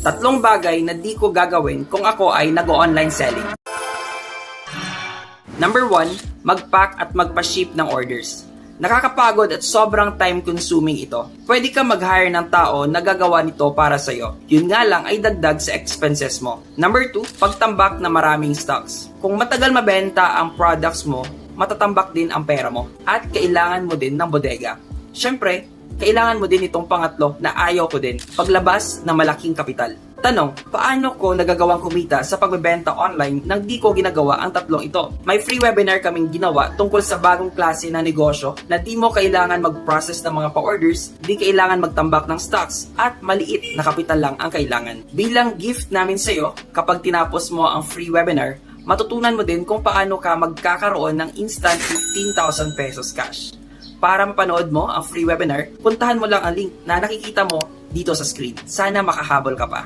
Tatlong bagay na di ko gagawin kung ako ay nag-online selling. Number 1, mag-pack at magpa-ship ng orders. Nakakapagod at sobrang time-consuming ito. Pwede ka mag-hire ng tao na gagawa nito para sa'yo. Yun nga lang ay dagdag sa expenses mo. Number 2, pagtambak na maraming stocks. Kung matagal mabenta ang products mo, matatambak din ang pera mo. At kailangan mo din ng bodega. Siyempre, kailangan mo din itong pangatlo na ayaw ko din, paglabas ng malaking kapital. Tanong, paano ko nagagawang kumita sa pagbebenta online nang di ko ginagawa ang tatlong ito? May free webinar kaming ginawa tungkol sa bagong klase na negosyo na di mo kailangan mag-process ng mga pa-orders, di kailangan magtambak ng stocks, at maliit na kapital lang ang kailangan. Bilang gift namin sa iyo, kapag tinapos mo ang free webinar, matutunan mo din kung paano ka magkakaroon ng instant 15,000 pesos cash. Para mapanood mo ang free webinar, puntahan mo lang ang link na nakikita mo dito sa screen. Sana makahabol ka pa.